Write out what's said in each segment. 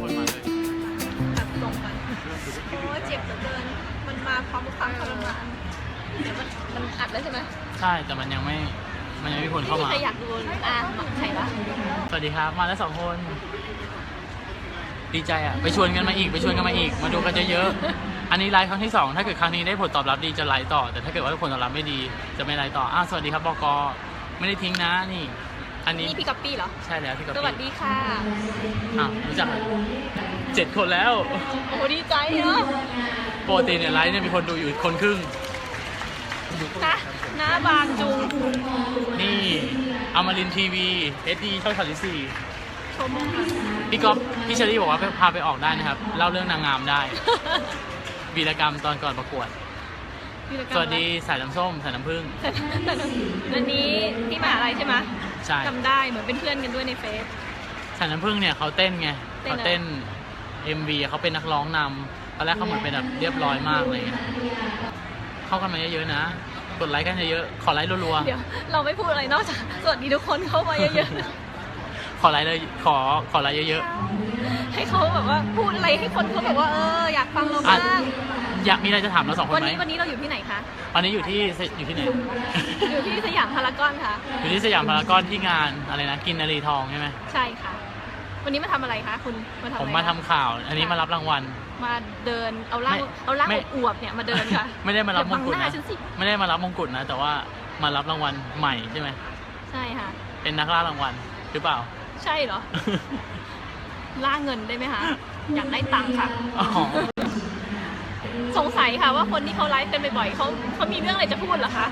คนมาเลยตัดตรงมันโอ้เจ็บเหลือเกิน มันมาพร้อมกับความทรมานเดี๋ยวมันมันอัดแล้วใช่ไหมใช่ แต่มันยังไม่ มันยังไม่มีคนไม่เข้ามีมา ใครอยากดูอะใครวะสวัสดีครับ มาแล้วสองคน ดีใจอะ ไปชวนกันมาอีก ไปชวนกันมาอีก มาดูกันเยอะๆ อันนี้ไลฟ์ครั้งที่สองถ้าเกิดครั้งนี้ได้ผลตอบรับดีจะไลฟ์ต่อ แต่ถ้าเกิดว่าผลตอบรับไม่ดี จะไม่ไลฟ์ต่อ อ้าว สวัสดีครับ บก ไม่ได้ทิ้งนะนี่ อันนี้นี่พี่กัปปี้เหรอ ใช่แล้วพี่กับสวัสดีค่ะอ้าวรู้จักเลยเจ็ดคนแล้ว โอ้โหดีใจเนาะปกติเนี่ยไลฟ์เนี่ยมีคนดูอยู่คนครึ่ง นะหน้าบางจุงนี่อมรินทีวีเอสดีช่องสามสิบสี่ชมค่ะพี่ก๊อฟพี่เชอรี่บอกว่าพาไปออกได้นะครับ เล่าเรื่องนางงามได้ วีรกรรมตอนก่อนประกวด สวัสดีสายน้ำส้มสายน้ำผึ้งแต่แต่อันนี้ที่มหาลัยใช่ไหมใช่จำได้เหมือนเป็นเพื่อนกันด้วยในเฟซ สายน้ำผึ้งเนี่ยเขาเต้นไงเต้นอะไร เขาเต้น MV เขาเป็นนักร้องนำตอนแรกเขาเหมือนเป็นแบบเรียบร้อยมากอะไรเงี้ยเข้ากันมาเยอะๆนะ กดไลค์กันเยอะๆขอไลค์รัวเดี๋ยวเราไม่พูดอะไรนอกจากสวัสดีทุกคนเข้ามาเยอะๆขอไลค์เลยขอขอไลค์เยอะๆให้เขาแบบว่าพูดอะไรให้คนเขาแบบว่าเอออยากฟังเราๆอะ บ้าง อยากมีอะไรจะถามเราสองคนวันไหมนี้วันนี้เราอยู่ที่ไหนคะวันนี้อยู่ที่อยู่ที่ไหน อยู่ที่สยามพารากอนค่ะ อยู่ที่สยามพารากอนที่งานอะไรนะกินนารีทองใช่ไหมใช่ค่ะ วันนี้มาทำอะไรคะคุณมาทำผมอะไรมาทำคะข่าว อันนี้มารับรางวัล มาเดินเอาร่างไม่เอาร่างไม่ อวบๆเนี่ยมาเดินค่ะ ไม่ได้มารับมงกุฎอย่าบังหน้านะฉันสิ ไม่ได้มารับมงกุฎนะ แต่ว่ามารับรางวัลใหม่ใช่ไหมใช่ค่ะ เป็นนักล่ารางวัลหรือเปล่า ใช่เหรอล่าเงินได้ไหมคะ อยากได้ตังค์ค่ะ อ๋อ สงสัยค่ะว่าคนที่เขาไลฟ์กันบ่อยๆเขาเขามีเรื่องอะไรจะพูดเหรอคะ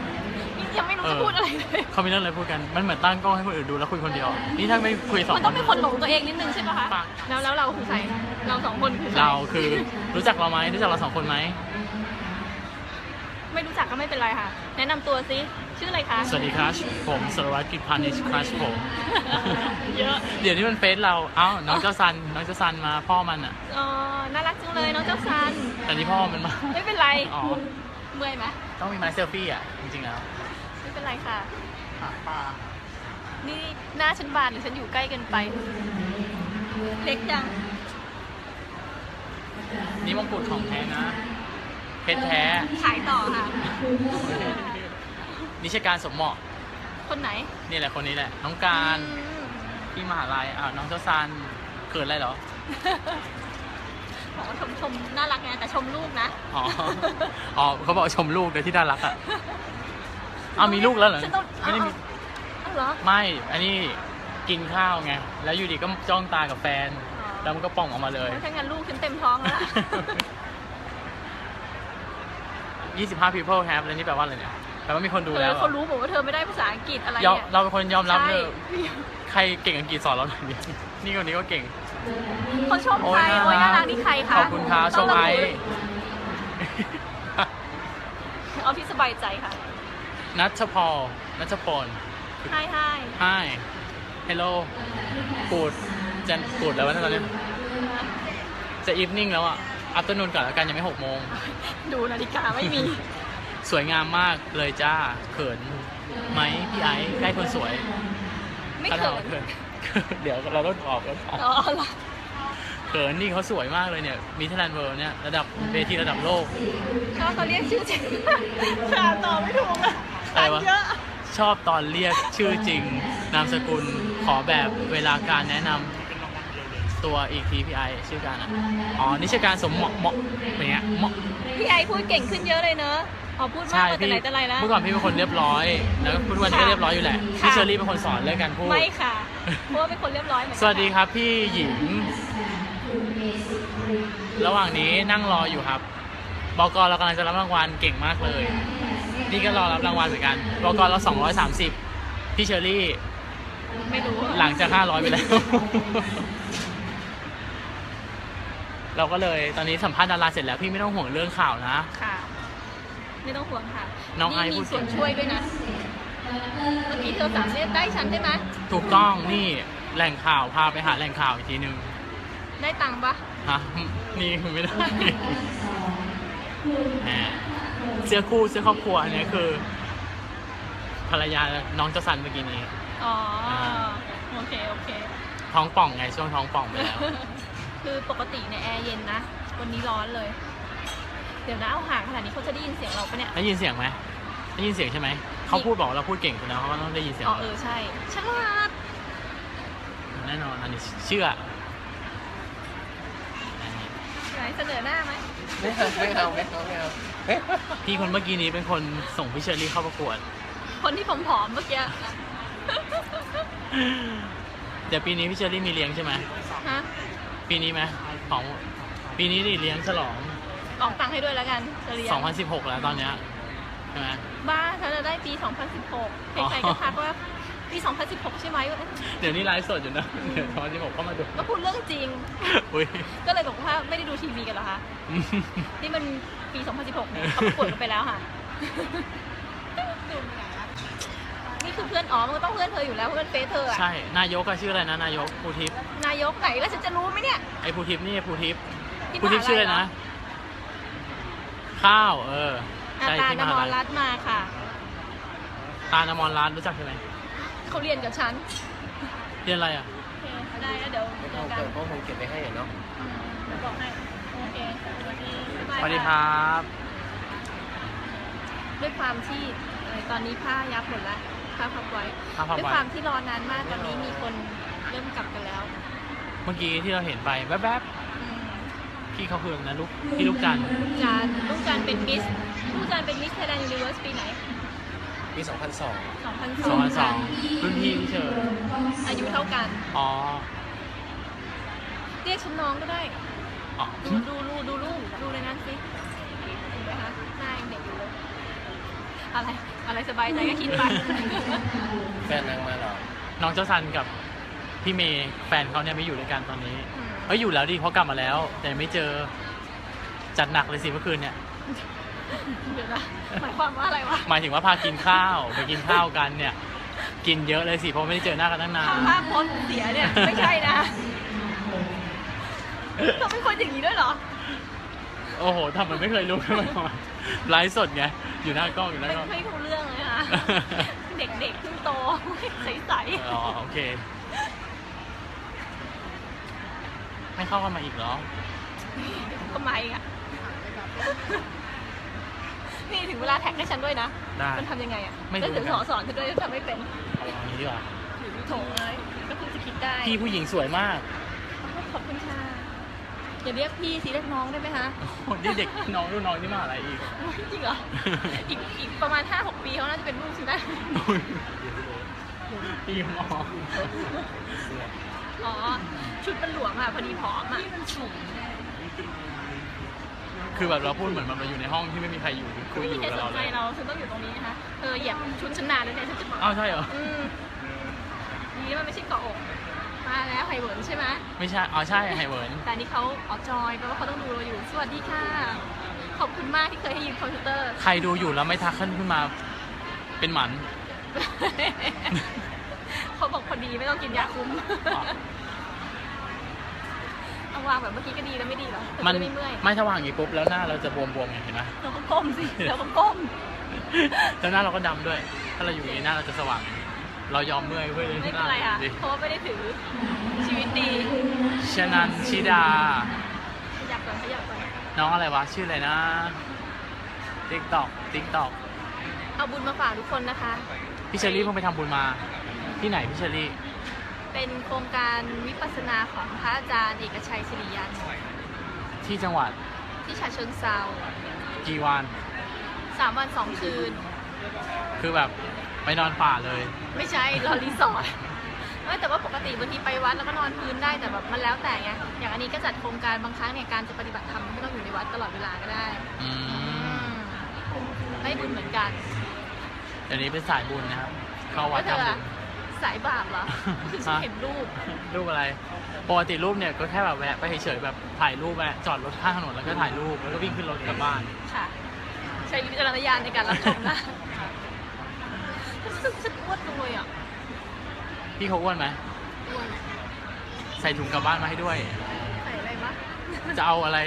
นี่ยังไม่รู้จะพูดอะไรเลยเขามีเรื่องอะไรพูดกัน มันเหมือนตั้งกล้องให้คนอื่นดูแล้วคุยคนเดียว นี่ถ้าไม่คุยสองมันต้องเป็นคนหลงตัวเองนิดนึงใช่ปะคะปะแล้วแล้วเราคือใครเราสองคนคือใครเราคือรู้จักเราไหมรู้จักเราสองคนไหมไม่รู้จักก็ไม่เป็นไรค่ะ แนะนำตัวซิ ชื่ออะไรคะ สวัสดีครับผมสรวัตรกิจพานิชครัชผม เยอะ เดี๋ยวนี้มันเฟซเรา เอ้า น้องเจ้าซัน น้องเจ้าซันมา พ่อมันอะอ๋อน่ารักจังเลยน้องเจ้าซัน แต่นี่พ่อมันมา ไม่เป็นไร อ๋อ เมื่อยไหมต้องมีไม้เซลฟี่อะ จริงๆแล้วไม่เป็นไรค่ะหาปลานี่หน้าฉันบานหรือฉันอยู่ใกล้เกันไป เล็กจัง นี่มงกุฎของแท้นะ เพชรแท้ ขายต่อค่ะ นิชการสมเหมาะคนไหนนี่แหละคนนี้แหละ น้องการอืมที่มหาลัยอ่าวน้องเจ้าซันเกิดอะไรเหรอ บอกว่าชมชมน่ารักไงแต่ชมลูกนะอ๋อ อ๋อเขาบอกชมลูกเลยที่น่ารักอะอ้าวมีลูกแล้วเหรอ ฉันต้องไม่ได้มีอ้าวเหรอ ไม่ อันนี้กินข้าวไง แล้วอยู่ดีก็จ้องตากับแฟน อ๋อ แล้วมันก็ป่องออกมาเลย ถ้างั้นลูกฉันเต็มท้องแล้วล่ะ 25 people have แล้วนี่แปลว่าอะไรเนี่ย แปลว่ามีคนดูเอแล้อวเหรเขาอรู้บอกว่าเธอไม่ได้ภาษาอังกฤษอะไรยอมเนี่ย เราเป็นคนยอมรับเลยใช่ ใครเก่งอังกฤษสอนเราหน่อยดินี่คนนี้ก็เก่ง เขาชมโอ้ใคยรโอ้ยน่ารักนี่ใครคะขอบคุณครับชต้อมงระไอบุเอาที่สบายใจค่ะนัชพอลนัชพล Hi Hi Hi Hello กูดจะกูดแล้ววะเนี่ยตอนนี้จะอีฟนิ่งแล้วอะอัปเตอร์นูนก่อนแล้วกันยังไม่หกโมง ดูนาฬิกาไม่มี สวยงามมากเลยจ้า เขินไหมพี่ไอ้ใกล้คนสวย ไม่ถ้าเขิรานเขินเดี๋ยวเราต้องออกแล้วอ๋อเหรอเขินนี่เขาสวยมากเลยเนี่ยมีเทแลนเวิร์เนี่ยระดับเวทีระดับโลกชอบเขาเรียกชื่อจริงค่ะตอบไม่ถูกอะอะไรวะเยอะชอบตอนเรียกชื่อจริง นามสกุลขอแบบเวลาการแนะนำตัวอีกทีพี่ไอชื่อการอะอ๋อนี่ชื่อการสมเหมาะเหมาะเป็นไงเหมาะพี่ไอพูดเก่งขึ้นเยอะเลยเนอะ พอพูดมากใช่กว่าแต่พี่ไหนแต่ไรแล้ว เมื่อก่อนพี่เป็นคนเรียบร้อย แล้วทุกวันนี้ก็ค่ะเรียบร้อยอยู่แหละ ค่ะ พี่เชอรี่เป็นคนสอนเรื่องการพูด ไม่ค่ะ เพราะว่าเป็นคนเรียบร้อยเหมือนกันสวัสดีครับพี่หญิง ระหว่างนี้นั่งรออยู่ครับ บกเรากำลังจะรับรางวัลเก่งมากเลย นี่ก็รอรับรางวัลเหมือนกัน บกเรา230 พี่เชอรี่ ไม่รู้อะหลังจาก 500 ไปแล้ว เราก็เลยตอนนี้สัมภาษณ์ดาราเสร็จแล้วพี่ไม่ต้องห่วงเรื่องข่าวนะ ค่ะ ไม่ต้องห่วงค่ะน้องไอซ์มีพูดส่วนช่วยด้วยนะ เมื่อกี้เธอสามเรียกได้ฉันใช่ไหมถูกต้องนี่แหล่งข่าวพาไปหาแหล่งข่าวอีกทีนึงได้ตังค์ปะฮะนี่คือไม่ได้แหมเสื้อคู่เสื้อครอบครัวอันนี้คือ ภรรยาน้องเจ้าสันเมื่อกี้นี้ อ๋อ โอเค โอเค ท้องป่องไงช่วงท้องป่องไปแล้ว คือปกติเนี่ยแอร์เย็นนะ วันนี้ร้อนเลย เดี๋ยวนะเอาห่างขนาดนี้เขาจะได้ยินเสียงเราปะเนี่ย ได้ยินเสียงไหมได้ยินเสียงใช่ไหม เขาพูดบอกว่าเราพูดเก่งคุณนะเขาก็ต้องได้ยินเสียงอ๋อเราเออใช่ฉลาดแน่นอนอันนี้เชื่ออันนี้ไหนเสนอหน้าไหมไม่เอาไม่เอาไม่เอาไม่เอาพี่คนเมื่อกี้นี้เป็นคนส่งพี่เชอรี่เข้าประกวด คนที่ผอมๆเมื่อกี้ เดี๋ยวปีนี้พี่เชอรี่มีเลี้ยงใช่ไหมฮะปีนี้ไหมของปีนี้ดิเลี้ยงฉลอง ออกตังค์ให้ด้วยแล้วกันจะเรียน2016 แล้วตอนเนี้ยใช่ไหมบ้าฉันจะได้ปี 2016ใครๆก็ทักว่าปี 2016 ใช่ไหมวะเดี๋ยวนี้ไลฟ์สดอยู่นะเดี๋ยว2016เข้ามาดูก็พูดเรื่องจริง อุ้ยก็เลยบอกว่าไม่ได้ดูทีวีกันเหรอคะนี่มันปี 2016เนี่ยเขาประกวดกันไปแล้วค่ะนี่คือเพื่อนอ๋อมันก็ต้องเพื่อนเธออยู่แล้วเพื่อนเฟซเธออะใช่ นายกอะชื่ออะไรนะ นายกภูทิพย์นายกไหนแล้วฉันจะรู้ไหมเนี่ยไอ้ภูทิพย์นี่ภูทิพย์ที่ภูทิพย์มหาลัยชื่ออะไรเหรอนะ ข้าว เอออาใช่ตาที่นมมหารลัยรัตน์มาค่ะ ตาลอมรรัตน์รู้จักใช่ไหมเขาเรียนกับฉันเรียนอะไรอะ โอเคได้แล้วเดี๋ยวไม่เจต้อองกันเกิดเพราะผมเก็บไว้ให้อะเนาะอืมเดี๋ยวบอกให้ โอเคสวัสดีบ๊ายบายสวัสดีคค่ะรับด้วยความที่เอ่อตอนนี้ผ้ายับหมดแล้วผ้าพับไว้ผ้าพับไว้ ด้วยความที่รอนานมากตอนนี้มีคนเริ่มกลับกันแล้ว เมื่อกี้ที่เราเห็นไปแวบอืมๆ พี่เขาคือนะลูกพี่ลูกจันทร์ลูกจานลูกจานเป็นมิสลูกจานเป็นมิสไทยแลนด์ยูนิเวอร์สปีไหน ปี 2002สองพันสอง2002รุ่นพี่พี่เชอร์อายุเท่ากัน อ๋อเรียกฉันน้องก็ได้ อ๋อดูดูดูดูลูกดูในนั้นสิเห็นไหมคะหน้ายังเด็กอยู่เลยอะไรอะไรสบายใจก็คิดไป แฟนนางมาเหรอ น้องเจ้าซันกับพี่เมย์แฟนเขาเนี่ยไม่อยู่ด้วยกันตอนนี้ อืม เอ้ยอยู่แล้วดิเขากลับมาแล้ว แต่ไม่เจอจัดหนักเลยสิเมื่อคืนเนี่ย เดี๋ยวนะหมายความว่าอะไรวะหมายถึงว่าพากินข้าวไปกินข้าวกันเนี่ย กินเยอะเลยสิเพราะไม่ได้เจอหน้ากันตั้งนาถ้านภาพโพสต์เสียเนี่ย ไม่ใช่นะเธอเป็นคนอย่างนี้ด้วยเหรอโอ้โหทำเหมือนไม่เคยรู้กันมาก่อนไลฟ์สดไง อยู่หน้ากล้องอยู่หน้าไม่กล้อง ไม่รู้เรื่องเลยค่ะ เด็กๆเพิ่งโตใสอ๋อโอเค ไม่เข้ากันมาอีกเหรอๆก็ไม่อะ นี่ถึงเวลาแท็กให้ฉันด้วยนะ ได้ มันทำยังไงอะไม่รู้ แล้วเดี๋ยวสอนสอนฉันด้วยทำไม่เป็นเอาอย่างนี้ดีกว่าโถเลยก็คือจะคิดได้ พี่ผู้หญิงสวยมากขอบคุณค่ะ อย่าเรียกพี่สิเรียกน้องได้ไหมคะโอ้โหนี่เด็กน้องรุ่นน้องนี่มาอะไรอีก จริงเหรอ อีกอีกประมาณ 5-6 ปีเขาน่าจะเป็นลูกฉันได้ พี่มอง อ๋อ ชุดมันหลวมอะพอดีผอมอะมันสูงคือแบบเราพูดเหมือนแบบเราอยู่ในห้องที่ไม่มีใครอยู่คุยไม่อมียู่ใครกับสเรานเลใจยเราฉันต้องอยู่ตรงนี้นะคะเธอเหยียบชุดฉันนานแล้วเนี่ยฉันจะอ้าวใช่เหรอ อืมนี่มันไม่ใช่เกาะอก มาแล้วไฮเวิร์นใช่ไหมไม่ใช่ อ๋อใช่ไฮเวิร์นแต่อันนี่เขาอ๋อจอยแปลว่าเขาต้องดูเราอยู่ สวัสดีค่ะ ขอบคุณมากที่เคยให้ยืมคอมพิวเตอร์ ใครดูอยู่แล้วไม่ทักขึ้นขึ้นมา เป็นหมัน เขาบอกพอดีไม่ต้องกินยาคุมอ๋อเอาวางแบบเมื่อกี้ก็ดีแล้วไม่ดีเหรอแต่มันจะไม่เมื่อยไม่ถ้าวางอย่างนี้ปุ๊บแล้วหน้าเราจะบวมๆไงเห็นไหมเราก็ก้มสิเราก็ก้มแล้วหน้าเราก็ดำด้วย ถ้าเราอยู่อย่างนี้หน้าเราจะสว่าง เรายอมเมื่อยเพื่อไม่ที่เป็นหน้าไรค่ะดีเพราะว่าไม่ได้ถือชีวิตดีชนันชิดาขยับก่อนขยับก่อนน้องอะไรวะชื่ออะไรนะติ๊กตอกติ๊กตอกเอาบุญมาฝากทุกคนนะคะ พี่เชอรี่เพิ่งไปทำบุญมา ที่ไหนพี่เชอรี่ เป็นโครงการวิปัสสนาของพระอาจารย์เอกชัยศิริยันที่จังหวัดที่ฉะเชิงเซากีวานสามวันสองคืน คือแบบไปนอนป่าเลย ไม่ใช่รอรีสอร์ทไม่แต่ว่าปกติบางทีไปวัดแล้วก็นอนพื้นได้แต่แบบมันแล้วแต่ไงอย่างอันนี้ก็จัดโครงการบางครั้งเนี่ยการจะปฏิบัติธรรมไม่ต้องอยู่ในวัดตลอดเวลาก็ได้อือืมมได้บุญเหมือนกันเดี๋ยวนี้เป็นสายบุญนะครับเข้าวัดแล้วเธอทำบุอะญ สายบาปเหรอคือฉันเห็นรูป รูปอะไร ปกติรูปเนี่ยก็แค่แบบแวะไปเฉยๆแบบถ่ายรูปแวะจอดรถข้างถนนแล้วก็ถ่ายรูปแล้วก็วิ่งขึ้นรถกลับบ้าน ค่ะ ใช้วิจารณญาณในการรับชมนะรู้สึกฉันอ้วนจังเลยอะพี่เขาอ้วนไหมอ้วนใส่ถุงกลับบ้านมาให้ด้วย ใส่อะไรวะจะเอาอะไร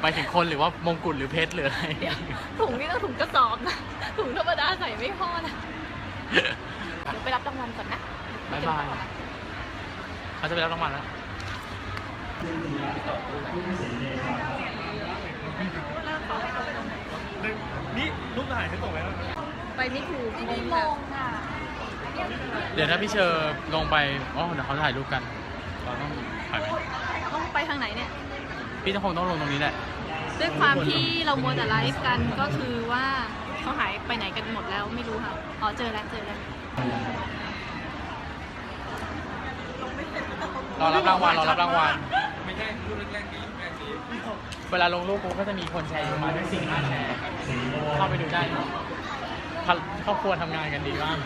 ไปถึงคนหรือว่ามงกุฎหรือเพชรหรืออะไร เดี๋ยวถุงนี่ต้องถุงกระสอบนะ ถุงธรรมดาใส่ไม่พอนะ เดี๋ยวไปรับรางวัลก่อนนะบ๊ายบายเขาจะไปรับรางวัลแล้วนี่รูปถ่ายฉันส่งไปแล้วไปไม่ถูกไม่ได้ลงอะเดี๋ยวถ้าพี่เชอร์ลงไป อ๋อ เดี๋ยวเขาถ่ายรูปกัน เราต้องถ่ายไหมต้องไปทางไหนเนี่ย พี่จะคงต้องลงตรงนี้แหละ ด้วยความที่เรามัวแต่ไลฟ์กันก็คือว่า เขาหายไปไหนกันหมดแล้วไม่รู้ค่ะ อ๋อเจอแล้วเจอแล้วรอรับรางวัลรอรับรางวัล ไม่ใช่รูปแรกๆนี้แรกนี้เวลาลงรูปปุ๊บก็จะมีคนแชร์อยู่มาด้วยสี่ห้าแชร์ เข้าไปดูได้ครอบครอบครัวทำงานกันดีมาก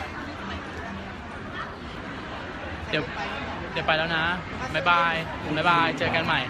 เดี๋ยวเดี๋ยวไปแล้วนะ บ๊ายบาย บ๊ายบาย เจอกันใหม่